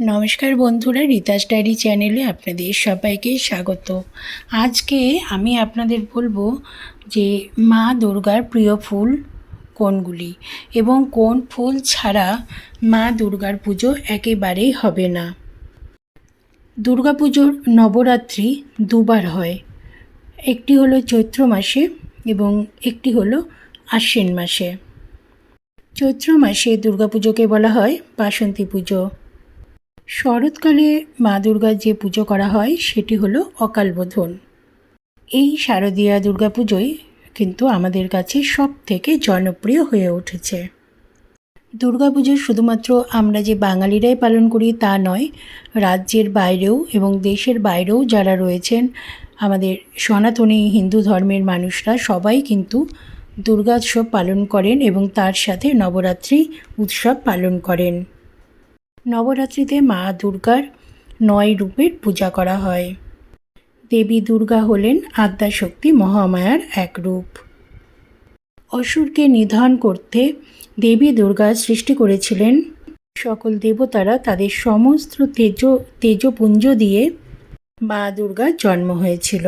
নমস্কার বন্ধুরা, রিতাস ডায়েরি চ্যানেলে আপনাদের সবাইকে স্বাগত। আজকে আমি আপনাদের বলব যে মা দুর্গার প্রিয় ফুল কোনগুলি এবং কোন ফুল ছাড়া মা দুর্গার পুজো একেবারেই হবে না। দুর্গাপুজোর নবরাত্রি দুবার হয়। একটি হলো চৈত্র মাসে এবং একটি হলো আশ্বিন মাসে। চৈত্র মাসে দুর্গাপুজোকে বলা হয় বাসন্তী পুজো। শরৎকালে মা দুর্গার যে পুজো করা হয়, সেটি হলো অকালবোধন এই শারদীয়া দুর্গাপুজোই কিন্তু আমাদের কাছে সব থেকে জনপ্রিয় হয়ে উঠেছে। দুর্গাপুজো শুধুমাত্র আমরা যে বাঙালিরাই পালন করি তা নয়, রাজ্যের বাইরেও এবং দেশের বাইরেও যারা রয়েছেন, আমাদের সনাতনী হিন্দু ধর্মের মানুষরা সবাই কিন্তু দুর্গোৎসব পালন করেন এবং তার সাথে নবরাত্রি উৎসব পালন করেন। নবরাত্রিতে মা দুর্গার নয় রূপের পূজা করা হয়। দেবী দুর্গা হলেন আদ্যাশক্তি মহামায়ার এক রূপ। অসুরকে নিধন করতে দেবী দুর্গা সৃষ্টি করেছিলেন। সকল দেবতারা তাদের সমস্ত তেজ, তেজপুঞ্জ দিয়ে মা দুর্গার জন্ম হয়েছিল।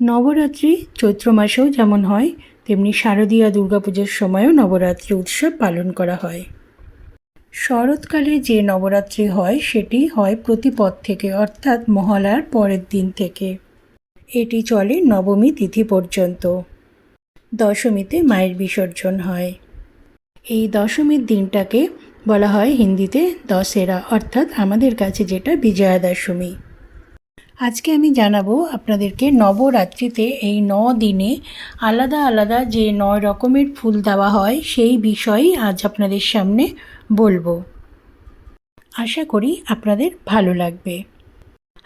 নবরাত্রি চৈত্র মাসেও যেমন হয়, তেমনি শারদীয়া দুর্গাপুজোর সময়ও নবরাত্রি উৎসব পালন করা হয়। শরৎকালে যে নবরাত্রি হয়, সেটি হয় প্রতিপদ থেকে, অর্থাৎ মহালয়ার পরের দিন থেকে। এটি চলে নবমী তিথি পর্যন্ত। দশমীতে মায়ের বিসর্জন হয়। এই দশমীর দিনটাকে বলা হয় হিন্দিতে দশেরা, অর্থাৎ আমাদের কাছে যেটা বিজয়া দশমী আজকে আমি জানাব আপনাদেরকে নবরাত্রিতে এই ন দিনে আলাদা আলাদা যে নয় রকমের ফুল দেওয়া হয় সেই বিষয়েই আজ আপনাদের সামনে বলব। আশা করি আপনাদের ভালো লাগবে।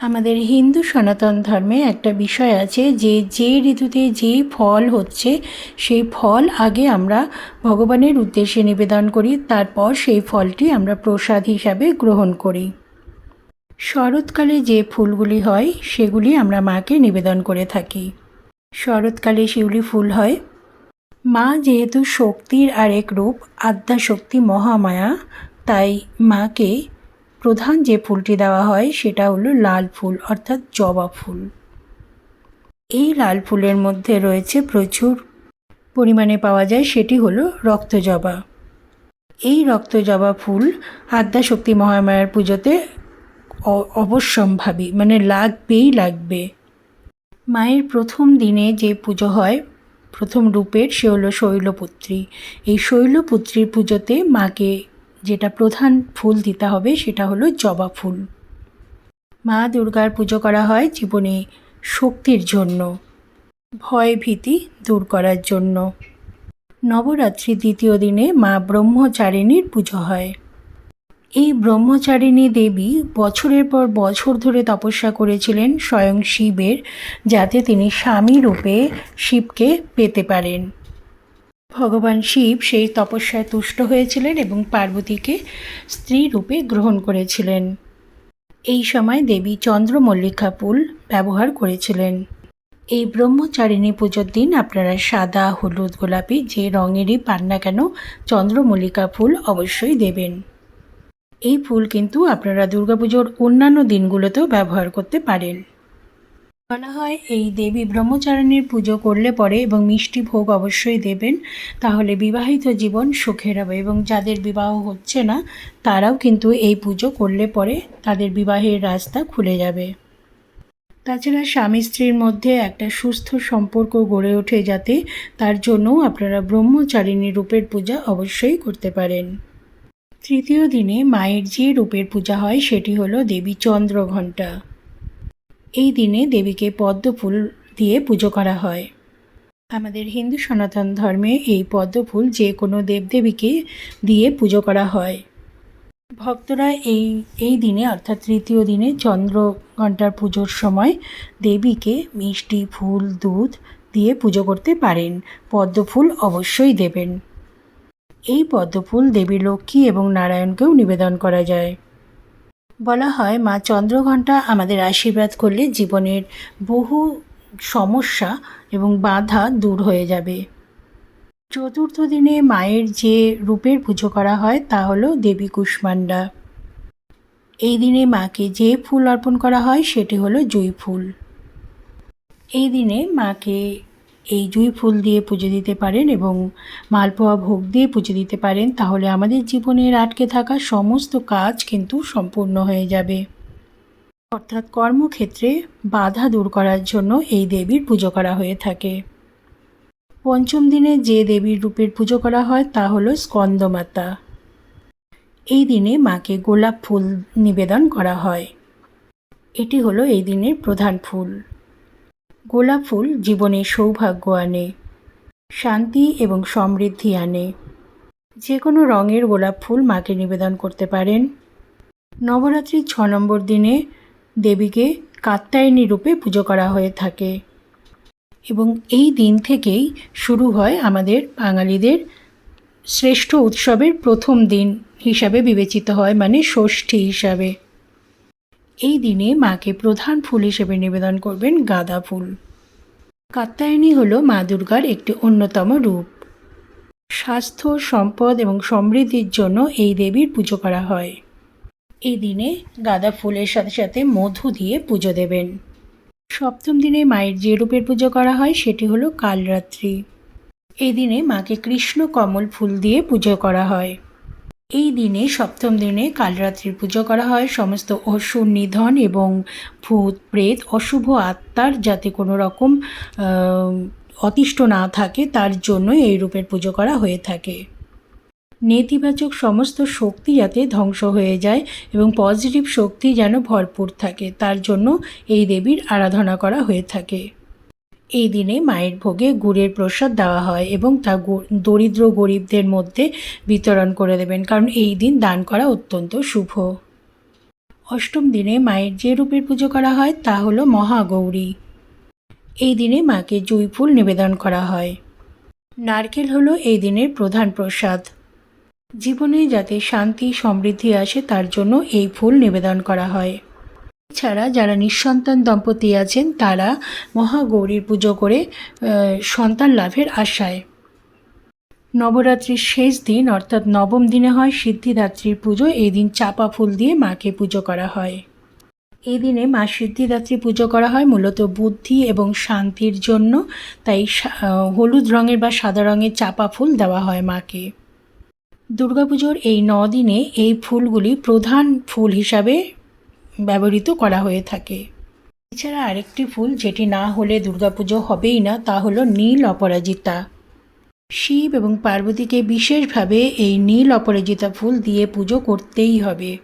আমাদের হিন্দু সনাতন ধর্মে একটা বিষয় আছে যে যে ঋতুতে যে ফল হচ্ছে, সেই ফল আগে আমরা ভগবানের উদ্দেশ্যে নিবেদন করি, তারপর সেই ফলটি আমরা প্রসাদ হিসাবে গ্রহণ করি। শরৎকালে যে ফুলগুলি হয়, সেগুলি আমরা মাকে নিবেদন করে থাকি। শরৎকালে শিউলি ফুল হয়। মা যেহেতু শক্তির আরেক রূপ, আদ্যাশক্তি মহামায়া, তাই মাকে প্রধান যে ফুলটি দেওয়া হয়, সেটা হলো লাল ফুল, অর্থাৎ জবা ফুল। এই লাল ফুলের মধ্যে রয়েছে প্রচুর পরিমাণে পাওয়া যায়, সেটি হলো রক্তজবা। এই রক্তজবা ফুল আদ্যাশক্তি মহামায়ার পুজোতে অবশ্যম্ভাবী মানে লাগবেই লাগবে। মায়ের প্রথম দিনে যে পুজো হয়, প্রথম রূপের সে হলো শৈলপুত্রী। এই শৈলপুত্রীর পুজোতে মাকে যেটা প্রধান ফুল দিতে হবে সেটা হলো জবা ফুল। মা দুর্গার পুজো করা হয় জীবনে শক্তির জন্য ভয় ভীতি দূর করার জন্য। নবরাত্রি দ্বিতীয় দিনে মা ব্রহ্মচারিণীর পুজো হয়। এই ব্রহ্মচারিণী দেবী বছরের পর বছর ধরে তপস্যা করেছিলেন স্বয়ং শিবের, যাতে তিনি স্বামী রূপে শিবকে পেতে পারেন। ভগবান শিব সেই তপস্যায় তুষ্ট হয়েছিলেন এবং পার্বতীকে স্ত্রী রূপে গ্রহণ করেছিলেন। এই সময় দেবী চন্দ্রমল্লিকা ফুল ব্যবহার করেছিলেন। এই ব্রহ্মচারিণী পুজোর দিন আপনারা সাদা, হলুদ, গোলাপি যে রঙেরই পান না কেন, চন্দ্রমল্লিকা ফুল অবশ্যই দেবেন। এই ফুল কিন্তু আপনারা দুর্গাপুজোর অন্যান্য দিনগুলোতেও ব্যবহার করতে পারেন। বলা হয় এই দেবী ব্রহ্মচারিণীর পুজো করলে পরে এবং মিষ্টি ভোগ অবশ্যই দেবেন, তাহলে বিবাহিত জীবন সুখের হবে এবং যাদের বিবাহ হচ্ছে না, তারাও কিন্তু এই পুজো করলে পরে তাদের বিবাহের রাস্তা খুলে যাবে। তাছাড়া স্বামী স্ত্রীর মধ্যে একটা সুস্থ সম্পর্ক গড়ে ওঠে যাতে তার জন্যও আপনারা ব্রহ্মচারিণী রূপের পূজা অবশ্যই করতে পারেন। তৃতীয় দিনে মায়ের যে রূপের পূজা হয় সেটি হলো দেবী চন্দ্রঘণ্টা। এই দিনে দেবীকে পদ্ম ফুল দিয়ে পুজো করা হয়। আমাদের হিন্দু সনাতন ধর্মে এই পদ্ম ফুল যে কোনো দেবদেবীকে দিয়ে পুজো করা হয়। ভক্তরা এই এই দিনে অর্থাৎ তৃতীয় দিনে চন্দ্র ঘণ্টার পুজোর সময় দেবীকে মিষ্টি ফুল, দুধ দিয়ে পুজো করতে পারেন। পদ্ম ফুল অবশ্যই দেবেন। এই পদ্মফুল দেবী লক্ষ্মী এবং নারায়ণকেও নিবেদন করা যায়। বলা হয়, মা চন্দ্রঘণ্টা আমাদের আশীর্বাদ করলে জীবনের বহু সমস্যা এবং বাধা দূর হয়ে যাবে। চতুর্থ দিনে মায়ের যে রূপের পুজো করা হয়, তা হলো দেবী কুষ্মান্ডা এই দিনে মাকে যে ফুল অর্পণ করা হয়, সেটি হলো জুঁই ফুল। এই দিনে মাকে এই জুঁই ফুল দিয়ে পুজো দিতে পারেন এবং মালপোয়া ভোগ দিয়ে পুজো দিতে পারেন, তাহলে আমাদের জীবনের আটকে থাকা সমস্ত কাজ কিন্তু সম্পূর্ণ হয়ে যাবে। অর্থাৎ কর্মক্ষেত্রে বাধা দূর করার জন্য এই দেবীর পুজো করা হয়ে থাকে। পঞ্চম দিনে যে দেবীর রূপের পুজো করা হয় তা হল স্কন্দমাতা। এই দিনে মাকে গোলাপ ফুল নিবেদন করা হয়। এটি হলো এই দিনের প্রধান ফুল। গোলাপ ফুল জীবনে সৌভাগ্য আনে, শান্তি এবং সমৃদ্ধি আনে। যে কোনো রঙের গোলাপ ফুল মাকে নিবেদন করতে পারেন। নবরাত্রির ছ নম্বর দিনে দেবীকে কাত্যায়নী রূপে পুজো করা হয়ে থাকে এবং এই দিন থেকেই শুরু হয় আমাদের বাঙালিদের শ্রেষ্ঠ উৎসবের প্রথম দিন হিসাবে বিবেচিত হয় মানে ষষ্ঠী হিসাবে। এই দিনে মাকে প্রধান ফুল হিসেবে নিবেদন করবেন গাঁদা ফুল। কাত্যায়নী হল মা দুর্গার একটি অন্যতম রূপ। স্বাস্থ্য, সম্পদ এবং সমৃদ্ধির জন্য এই দেবীর পুজো করা হয়। এই দিনে গাঁদা ফুলের সাথে সাথে মধু দিয়ে পুজো দেবেন। সপ্তম দিনে মায়ের যে রূপের পুজো করা হয় সেটি হলো কালরাত্রি। এই দিনে মাকে কৃষ্ণ কমল ফুল দিয়ে পুজো করা হয়। এই দিনে সপ্তম দিনে কালরাত্রির পুজো করা হয়। সমস্ত অসুর নিধন এবং ভূত, প্রেত, অশুভ আত্মার যাতে কোনো রকম অতিষ্ঠ না থাকে, তার জন্য এই রূপের পুজো করা হয়ে থাকে। নেতিবাচক সমস্ত শক্তি যাতে ধ্বংস হয়ে যায় এবং পজিটিভ শক্তি যেন ভরপুর থাকে, তার জন্য এই দেবীর আরাধনা করা হয়ে থাকে। এই দিনে মায়ের ভোগে গুড়ের প্রসাদ দেওয়া হয় এবং তা দরিদ্র গরিবদের মধ্যে বিতরণ করে দেবেন, কারণ এই দিন দান করা অত্যন্ত শুভ। অষ্টম দিনে মায়ের যে রূপের পুজো করা হয় তা হলো মহাগৌরী। এই দিনে মাকে জুঁই ফুল নিবেদন করা হয়। নারকেল হলো এই দিনের প্রধান প্রসাদ। জীবনে যাতে শান্তি, সমৃদ্ধি আসে তার জন্য এই ফুল নিবেদন করা হয়। এছাড়া যারা নিঃসন্তান দম্পতি আছেন, তারা মহাগৌরীর পুজো করে সন্তান লাভের আশায়। নবরাত্রির শেষ দিন, অর্থাৎ নবম দিনে হয় সিদ্ধিদাত্রীর পুজো। এই দিন চাপা ফুল দিয়ে মাকে পুজো করা হয়। এই দিনে মা সিদ্ধিদাত্রী পুজো করা হয় মূলত বুদ্ধি এবং শান্তির জন্য। তাই হলুদ রঙের বা সাদা রঙের চাপা ফুল দেওয়া হয় মাকে। দুর্গাপুজোর এই দিনে এই ফুলগুলি প্রধান ফুল হিসাবে ব্যবহৃত করা হয়ে থাকে। এছাড়া আরেকটি ফুল যেটি না হলে দুর্গাপুজো হবেই না, তা হলো নীল অপরাজিতা। শিব এবং পার্বতীকে বিশেষভাবে এই নীল অপরাজিতা ফুল দিয়ে পুজো করতেই হবে।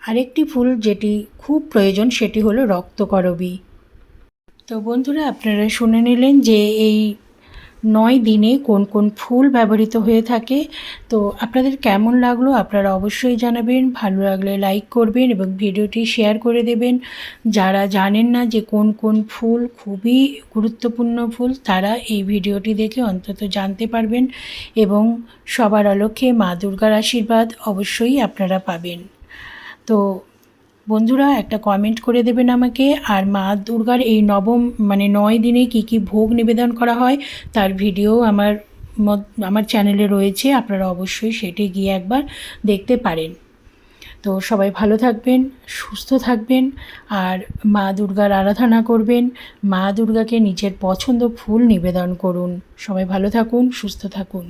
আরেকটি ফুল যেটি খুব প্রয়োজন, সেটি হলো রক্তকরবী। তো বন্ধুরা, আপনারা শুনে নিলেন যে এই নয় দিনে কোন কোন ফুল ব্যবহৃত হয়ে থাকে। তো আপনাদের কেমন লাগল আপনারা অবশ্যই জানাবেন। ভালো লাগলে লাইক করবেন এবং ভিডিওটি শেয়ার করে দেবেন। যারা জানেন না যে কোন কোন ফুল খুবই গুরুত্বপূর্ণ ফুল, তারা এই ভিডিওটি দেখে অন্তত জানতে পারবেন এবং সবার অলক্ষ্যে মা দুর্গার আশীর্বাদ অবশ্যই আপনারা পাবেন। তো বন্ধুরা, একটা কমেন্ট করে দেবেন আমাকে। আর মা দুর্গার এই নবম মানে নয় দিনে কি কি ভোগ নিবেদন করা হয়, তার ভিডিও আমার আমার চ্যানেলে রয়েছে, আপনারা অবশ্যই সেটি গিয়ে একবার দেখতে পারেন। তো সবাই ভালো থাকবেন, সুস্থ থাকবেন, আর মা দুর্গার আরাধনা করবেন। মা দুর্গাকে নিজের পছন্দ ফুল নিবেদন করুন। সবাই ভালো থাকুন, সুস্থ থাকুন।